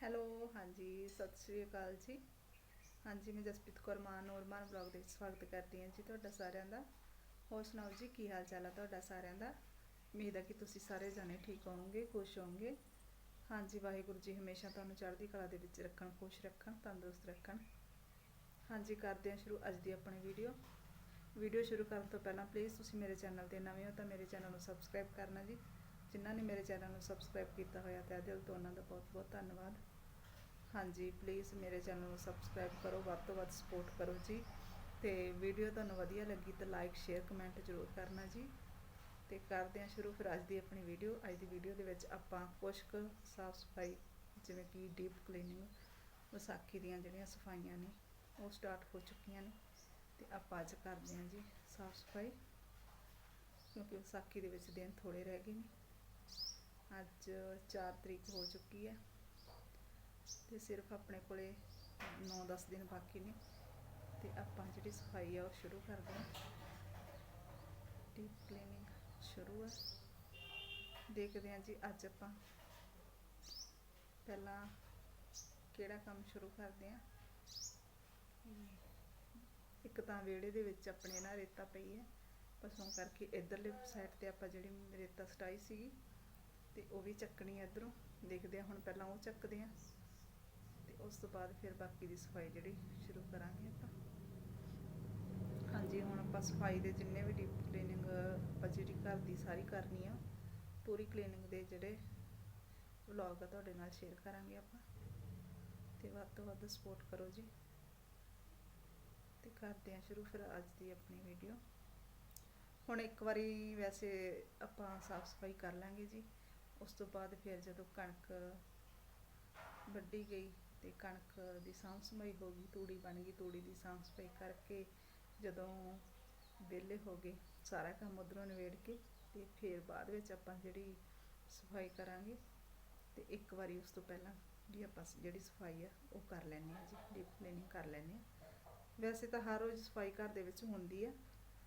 Hello, ਹਾਂਜੀ, ਸਤਿ ਸ਼੍ਰੀ ਅਕਾਲ ਜੀ। ਹਾਂਜੀ, ਮੈਂ ਜਸਪ੍ਰੀਤ ਕੌਰ ਮਾਨ ਨੋਰਮਨ ਬਲੌਗ ਦੇ ਵਿੱਚ ਸਵਾਗਤ ਕਰਦੀ ਹਾਂ ਜੀ ਤੁਹਾਡਾ ਸਾਰਿਆਂ ਦਾ। ਹੋਰ ਸੁਣਾਓ ਜੀ, ਕੀ ਹਾਲ ਚਾਲ ਹੈ ਤੁਹਾਡਾ ਸਾਰਿਆਂ ਦਾ? ਉਮੀਦ ਹੈ ਕਿ ਤੁਸੀਂ ਸਾਰੇ ਜਾਣੇ ਠੀਕ ਹੋਵੋਗੇ, ਖੁਸ਼ ਹੋਵੋਗੇ। ਹਾਂਜੀ, ਵਾਹਿਗੁਰੂ ਜੀ ਹਮੇਸ਼ਾ ਤੁਹਾਨੂੰ ਚੜ੍ਹਦੀ ਕਲਾ ਦੇ ਵਿੱਚ ਰੱਖਣ, ਖੁਸ਼ ਰੱਖਣ, ਤੰਦਰੁਸਤ ਰੱਖਣ। ਹਾਂਜੀ, ਕਰਦੇ ਹਾਂ ਸ਼ੁਰੂ ਅੱਜ ਦੀ ਆਪਣੀ ਵੀਡੀਓ। ਵੀਡੀਓ ਸ਼ੁਰੂ ਕਰਨ ਤੋਂ ਪਹਿਲਾਂ ਪਲੀਜ਼ ਤੁਸੀਂ ਮੇਰੇ ਚੈਨਲ ਤੇ ਨਵੇਂ ਹੋ ਤਾਂ ਮੇਰੇ ਚੈਨਲ ਨੂੰ ਸਬਸਕ੍ਰਾਈਬ ਕਰਨਾ ਜੀ। ਜਿਨ੍ਹਾਂ ਨੇ ਮੇਰੇ ਚੈਨਲ ਨੂੰ ਸਬਸਕ੍ਰਾਈਬ ਕੀਤਾ ਹੋਇਆ ਤੇ ਦਿਲ ਤੋਂ ਉਹਨਾਂ ਦਾ ਬਹੁਤ-ਬਹੁਤ ਧੰਨਵਾਦ। ਹਾਂਜੀ ਪਲੀਜ਼ ਮੇਰੇ ਚੈਨਲ ਨੂੰ ਸਬਸਕ੍ਰਾਈਬ ਕਰੋ, ਵੱਧ ਤੋਂ ਵੱਧ ਸਪੋਰਟ ਕਰੋ ਜੀ। ਤੇ ਵੀਡੀਓ ਤੁਹਾਨੂੰ ਵਧੀਆ ਲੱਗੀ ਤਾਂ ਲਾਈਕ ਸ਼ੇਅਰ ਕਮੈਂਟ ਜ਼ਰੂਰ ਕਰਨਾ ਜੀ। ਤੇ ਕਰਦੇ ਹਾਂ ਸ਼ੁਰੂ, ਫਿਰ ਅੱਜ ਦੀ ਆਪਣੀ ਵੀਡੀਓ ਅੱਜ ਦੀ ਵੀਡੀਓ ਦੇ ਵਿੱਚ ਆਪਾਂ ਕੁਛ ਕੁ ਸਾਫ਼ ਸਫ਼ਾਈ, ਜਿਵੇਂ ਕਿ ਡੀਪ ਕਲੀਨਿੰਗ ਵਿਸਾਖੀ ਦੀਆਂ ਜਿਹੜੀਆਂ ਸਫਾਈਆਂ ਨੇ, ਉਹ ਸਟਾਰਟ ਹੋ ਚੁੱਕੀਆਂ ਨੇ। ਤੇ ਆਪਾਂ ਅੱਜ ਕਰਦੇ ਹਾਂ ਜੀ ਸਾਫ਼ ਸਫ਼ਾਈ, ਕਿਉਂਕਿ ਵਿਸਾਖੀ ਦੇ ਵਿੱਚ ਦਿਨ ਥੋੜੇ ਰਹਿ ਗਏ ਨੇ। ਅੱਜ 4 ਤਰੀਕ ਹੋ ਚੁੱਕੀ ਹੈ ਤੇ ਸਿਰਫ ਆਪਣੇ ਕੋਲੇ 9-10 ਦਿਨ ਬਾਕੀ ਨੇ ਤੇ ਆਪਾਂ ਜਿਹੜੀ ਸਫ਼ਾਈ ਆ ਉਹ ਸ਼ੁਰੂ ਕਰਦੇ ਹਾਂ। ਡੀਪ ਕਲੀਨਿੰਗ ਸ਼ੁਰੂ ਹੈ ਦੇਖਦੇ ਹਾਂ ਜੀ ਅੱਜ ਆਪਾਂ ਪਹਿਲਾਂ ਕਿਹੜਾ ਕੰਮ ਸ਼ੁਰੂ ਕਰਦੇ ਹਾਂ। ਇੱਕ ਤਾਂ ਵਿਹੜੇ ਦੇ ਵਿੱਚ ਆਪਣੇ ਨਾ ਰੇਤਾ ਪਈ ਹੈ। ਪਸੋਂ ਕਰਕੇ ਇਧਰਲੇ ਸਾਈਡ ਤੇ ਆਪਾਂ ਜਿਹੜੀ ਰੇਤਾ ਸਟਾਈ ਸੀਗੀ ਤੇ ਉਹ ਵੀ ਚੱਕਣੀ ਹੈ ਇਧਰੋਂ, ਦੇਖਦੇ ਆ ਹੁਣ ਪਹਿਲਾਂ ਉਹ ਚੱਕਦੇ ਆ। ਤੇ ਉਸ ਤੋਂ ਬਾਅਦ ਫਿਰ ਬਾਕੀ ਦੀ ਸਫ਼ਾਈ ਜਿਹੜੀ ਸ਼ੁਰੂ ਕਰਾਂਗੇ ਆਪਾਂ। ਹਾਂਜੀ, ਹੁਣ ਆਪਾਂ ਸਫ਼ਾਈ ਦੇ ਜਿੰਨੇ ਵੀ ਡੀਪ ਕਲੀਨਿੰਗ ਆਪਾਂ ਜਿਹੜੀ ਘਰ ਦੀ ਸਾਰੀ ਕਰਨੀ ਆ, ਪੂਰੀ ਕਲੀਨਿੰਗ ਦੇ ਜਿਹੜੇ ਵਲੌਗ ਆ ਤੁਹਾਡੇ ਨਾਲ ਸ਼ੇਅਰ ਕਰਾਂਗੇ ਆਪਾਂ। ਤੇ ਵੱਧ ਤੋਂ ਵੱਧ ਸਪੋਰਟ ਕਰੋ ਜੀ। ਤੇ ਕਰਦੇ ਆ ਸ਼ੁਰੂ ਫਿਰ ਅੱਜ ਦੀ ਆਪਣੀ ਵੀਡੀਓ ਹੁਣ ਇੱਕ ਵਾਰੀ ਵੈਸੇ ਆਪਾਂ ਸਾਫ਼ ਸਫ਼ਾਈ ਕਰ ਲਾਂਗੇ ਜੀ। ਉਸ ਤੋਂ ਬਾਅਦ ਫਿਰ ਜਦੋਂ ਕਣਕ ਵੱਢੀ ਗਈ ਤੇ ਕਣਕ ਦੀ ਸਾਂਭ ਸੰਭਾਈ ਹੋ ਗਈ, ਤੂੜੀ ਬਣ ਗਈ, ਤੂੜੀ ਦੀ ਸਾਂਭ ਸਫ਼ਾਈ ਕਰਕੇ ਜਦੋਂ ਵਿਹਲੇ ਹੋ ਗਏ, ਸਾਰਾ ਕੰਮ ਉਧਰੋਂ ਨਿਬੇੜ ਕੇ ਤੇ ਫਿਰ ਬਾਅਦ ਵਿੱਚ ਆਪਾਂ ਜਿਹੜੀ ਸਫ਼ਾਈ ਕਰਾਂਗੇ ਤੇ ਇੱਕ ਵਾਰੀ ਉਸ ਤੋਂ ਪਹਿਲਾਂ ਵੀ ਆਪਾਂ ਜਿਹੜੀ ਸਫ਼ਾਈ ਆ, ਉਹ ਕਰ ਲੈਣੀ ਆ ਜੀ, ਡੀਪ ਕਲੀਨਿੰਗ ਕਰ ਲੈਣੀ ਆ ਵੈਸੇ ਤਾਂ ਹਰ ਰੋਜ਼ ਸਫ਼ਾਈ ਘਰ ਦੇ ਵਿੱਚ ਹੁੰਦੀ ਆ,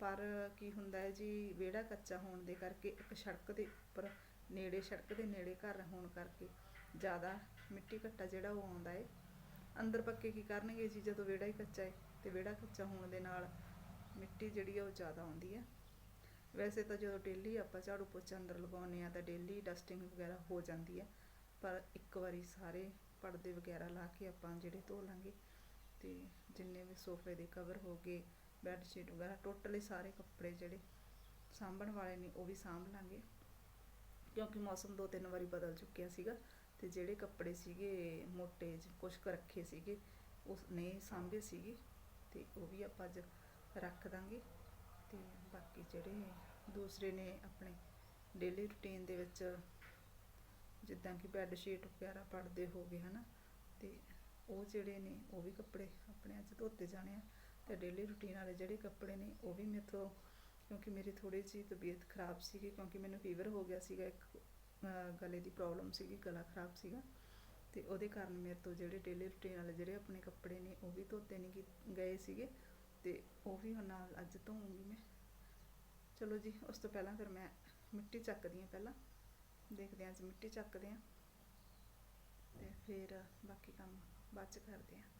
ਪਰ ਕੀ ਹੁੰਦਾ ਹੈ ਜੀ, ਵਿਹੜਾ ਕੱਚਾ ਹੋਣ ਦੇ ਕਰਕੇ ਇੱਕ ਸੜਕ ਦੇ ਉੱਪਰ ਨੇੜੇ ਸੜਕ ਦੇ ਨੇੜੇ ਘਰ ਹੋਣ ਕਰਕੇ ਜ਼ਿਆਦਾ ਮਿੱਟੀ ਘੱਟਾ ਜਿਹੜਾ ਉਹ ਆਉਂਦਾ ਹੈ ਅੰਦਰ ਪੱਕੇ ਕੀ ਕਰਨਗੇ ਜੀ? ਜਦੋਂ ਵਿਹੜਾ ਹੀ ਕੱਚਾ ਹੈ ਤੇ ਵਿਹੜਾ ਕੱਚਾ ਹੋਣ ਦੇ ਨਾਲ ਮਿੱਟੀ ਜਿਹੜੀ ਆ ਉਹ ਜ਼ਿਆਦਾ ਆਉਂਦੀ ਹੈ ਵੈਸੇ ਤਾਂ ਜਦੋਂ ਡੇਲੀ ਆਪਾਂ ਝਾੜੂ ਪੋਚਾ ਅੰਦਰ ਲਗਾਉਂਦੇ ਆ ਤਾਂ ਡੇਲੀ ਡਸਟਿੰਗ ਵਗੈਰਾ ਹੋ ਜਾਂਦੀ ਹੈ ਪਰ ਇੱਕ ਵਾਰੀ ਸਾਰੇ ਪਰਦੇ ਵਗੈਰਾ ਲਾ ਕੇ ਆਪਾਂ ਜਿਹੜੇ ਧੋ ਲਾਂਗੇ ਤੇ ਜਿੰਨੇ ਵੀ ਸੋਫੇ ਦੇ ਕਵਰ ਹੋ ਗਏ, ਬੈੱਡ ਸ਼ੀਟ ਵਗੈਰਾ, ਟੋਟਲੀ ਸਾਰੇ ਕੱਪੜੇ ਜਿਹੜੇ ਸਾਂਭਣ ਵਾਲੇ ਨੇ ਉਹ ਵੀ ਸਾਂਭ ਲਾਂਗੇ। ਕਿਉਂਕਿ ਮੌਸਮ ਦੋ ਤਿੰਨ ਵਾਰੀ ਬਦਲ ਚੁੱਕਿਆ ਸੀਗਾ ਤੇ ਜਿਹੜੇ ਕੱਪੜੇ ਸੀਗੇ ਮੋਟੇ ਕੁਝ ਕੁ ਰੱਖੇ ਸੀਗੇ, ਉਸ ਨੇ ਸਾਂਭੇ ਸੀਗੇ ਤੇ ਉਹ ਵੀ ਆਪਾਂ ਅੱਜ ਰੱਖ ਦਾਂਗੇ ਤੇ ਬਾਕੀ ਜਿਹੜੇ ਦੂਸਰੇ ਨੇ ਆਪਣੇ ਡੇਲੀ ਰੁਟੀਨ ਦੇ ਵਿੱਚ ਜਿੱਦਾਂ ਕਿ ਬੈੱਡ ਸ਼ੀਟ ਵਗੈਰਾ ਪੜਦੇ ਹੋ ਗਏ, ਹਨਾ, ਤੇ ਉਹ ਜਿਹੜੇ ਨੇ ਉਹ ਵੀ ਕੱਪੜੇ ਆਪਣੇ ਅੱਜ ਧੋਤੇ ਜਾਣੇ ਆ ਤੇ ਡੇਲੀ ਰੁਟੀਨ ਵਾਲੇ ਜਿਹੜੇ ਕੱਪੜੇ ਨੇ ਉਹ ਵੀ ਮੇਰੇ ਤੋਂ ਕਿਉਂਕਿ ਮੇਰੀ ਥੋੜੀ ਜਿਹੀ ਤਬੀਅਤ ਖਰਾਬ ਸੀਗੀ, ਕਿਉਂਕਿ ਮੈਨੂੰ ਫੀਵਰ ਹੋ ਗਿਆ ਸੀਗਾ, ਇੱਕ ਗਲੇ ਦੀ ਪ੍ਰੋਬਲਮ ਸੀਗੀ, ਗਲਾ ਖਰਾਬ ਸੀਗਾ। ਤੇ ਉਹਦੇ ਕਾਰਨ ਮੇਰੇ ਤੋਂ ਜਿਹੜੇ ਡੇਲੀ ਰੁਟੀਨ ਵਾਲੇ ਜਿਹੜੇ ਆਪਣੇ ਕੱਪੜੇ ਨੇ, ਉਹ ਵੀ ਧੋਤੇ ਨਹੀਂ ਗਏ ਸੀਗੇ। ਤੇ ਉਹ ਵੀ ਹੁਣ ਨਾਲ ਅੱਜ ਧੋਉਂਗੀ ਮੈਂ। ਚਲੋ ਜੀ, ਉਸ ਤੋਂ ਪਹਿਲਾਂ ਫਿਰ ਮੈਂ ਮਿੱਟੀ ਚੱਕਦੀ ਹਾਂ ਪਹਿਲਾਂ। ਦੇਖਦੇ ਹਾਂ, ਅੱਜ ਮਿੱਟੀ ਚੱਕਦੇ ਹਾਂ। ਤੇ ਫਿਰ ਬਾਕੀ ਕੰਮ ਬਾਅਦ ਚ ਕਰਦੇ ਹਾਂ।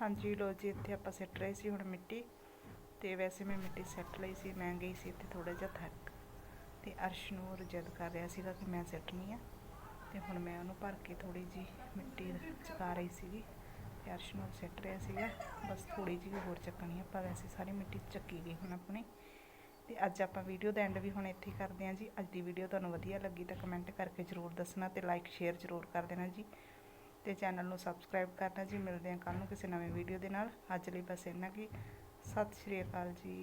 ਹਾਂਜੀ ਲੋ ਜੀ, ਇੱਥੇ ਆਪਾਂ ਸਿੱਟ ਰਹੇ ਸੀ ਹੁਣ ਮਿੱਟੀ ਤੇ ਵੈਸੇ ਮੈਂ ਮਿੱਟੀ ਸਿੱਟ ਲਈ ਸੀ, ਮੈਂ ਗਈ ਸੀ ਇੱਥੇ ਥੋੜਾ ਜਿਹਾ ਥੱਕ ਤੇ ਅਰਸ਼ ਨੂੰ ਰਜਦ ਕਰ ਰਿਹਾ ਸੀਗਾ ਕਿ ਮੈਂ ਸਿੱਟਣੀ ਆ ਤੇ ਹੁਣ ਮੈਂ ਉਹਨੂੰ ਭਰ ਕੇ ਥੋੜੀ ਜੀ ਮਿੱਟੀ ਚਕਾ ਰਹੀ ਸੀਗੀ ਤੇ ਅਰਸ਼ ਨੂੰ ਸਿੱਟ ਰਿਹਾ ਸੀਗਾ, ਬਸ ਥੋੜੀ ਜਿਹੀ ਹੋਰ ਚੱਕਣੀ ਆ, ਆਪਾਂ ਵੈਸੇ ਸਾਰੀ ਮਿੱਟੀ ਚੱਕੀ ਗਈ ਹੁਣ ਆਪਣੀ ਤੇ ਅੱਜ ਆਪਾਂ ਵੀਡੀਓ ਦਾ ਐਂਡ ਵੀ ਹੁਣ ਇੱਥੇ ਕਰਦੇ ਹਾਂ ਜੀ, ਅੱਜ ਦੀ ਵੀਡੀਓ ਤੁਹਾਨੂੰ ਵਧੀਆ ਲੱਗੀ ਤਾਂ ਕਮੈਂਟ ਕਰਕੇ ਜ਼ਰੂਰ ਦੱਸਣਾ ਤੇ ਲਾਈਕ ਸ਼ੇਅਰ ਜ਼ਰੂਰ ਕਰ ਦੇਣਾ ਜੀ। ਤੇ ਚੈਨਲ ਨੂੰ ਸਬਸਕ੍ਰਾਈਬ ਕਰਨਾ ਜੀ। ਮਿਲਦੇ ਹਾਂ ਕੱਲ ਨੂੰ ਕਿਸੇ ਨਵੇਂ ਵੀਡੀਓ ਦੇ ਨਾਲ। ਅੱਜ ਲਈ ਬਸ ਇੰਨਾ ਕੀ ਸਤਿ ਸ਼੍ਰੀ ਅਕਾਲ ਜੀ।